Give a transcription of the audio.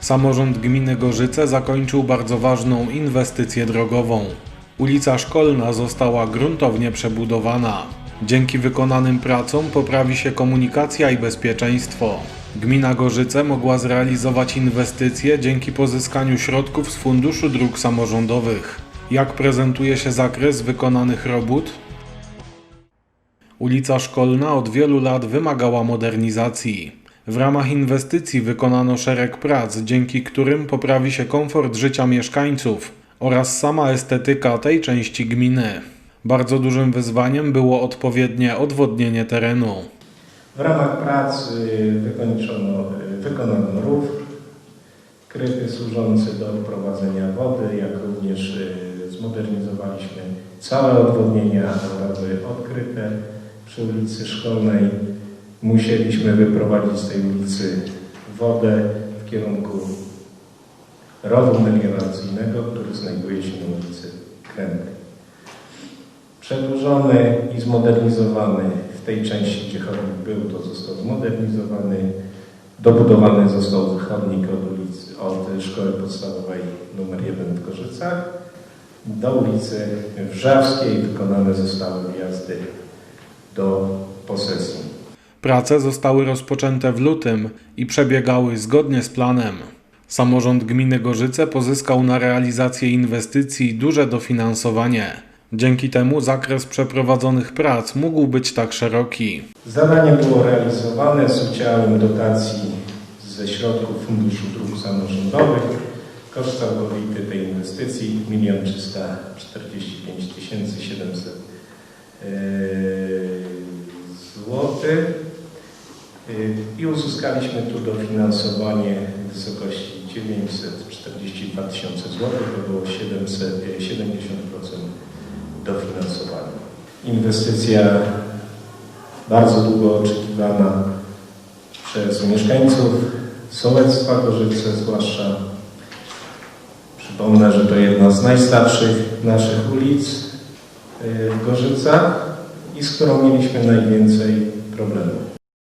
Samorząd gminy Gorzyce zakończył bardzo ważną inwestycję drogową. Ulica Szkolna została gruntownie przebudowana. Dzięki wykonanym pracom poprawi się komunikacja i bezpieczeństwo. Gmina Gorzyce mogła zrealizować inwestycje dzięki pozyskaniu środków z Funduszu Dróg Samorządowych. Jak prezentuje się zakres wykonanych robót? Ulica Szkolna od wielu lat wymagała modernizacji. W ramach inwestycji wykonano szereg prac, dzięki którym poprawi się komfort życia mieszkańców oraz sama estetyka tej części gminy. Bardzo dużym wyzwaniem było odpowiednie odwodnienie terenu. W ramach prac wykończono, wykonano rów kryty służący do prowadzenia wody, jak również y, zmodernizowaliśmy całe odwodnienia rowy odkryte przy ulicy Szkolnej. Musieliśmy wyprowadzić z tej ulicy wodę w kierunku rowu melioracyjnego, który znajduje się na ulicy Krętej. Przedłużony i zmodernizowany w tej części, gdzie chodnik był, to został zmodernizowany. Dobudowany został chodnik od, ulicy, od Szkoły Podstawowej nr 1 w Korzycach do ulicy Wrzawskiej. Wykonane zostały wjazdy do posesji. Prace zostały rozpoczęte w lutym i przebiegały zgodnie z planem. Samorząd gminy Gorzyce pozyskał na realizację inwestycji duże dofinansowanie. Dzięki temu zakres przeprowadzonych prac mógł być tak szeroki. Zadanie było realizowane z udziałem dotacji ze środków Funduszu Dróg Samorządowych. Koszt całkowity tej inwestycji 1 345 700 zł. I uzyskaliśmy tu dofinansowanie w wysokości 942 tysiące złotych, to było 700, e, 70% dofinansowania. Inwestycja bardzo długo oczekiwana przez mieszkańców Sołectwa Gorzyce zwłaszcza. Przypomnę, że to jedna z najstarszych naszych ulic y, w Gorzycach i z którą mieliśmy najwięcej problemów.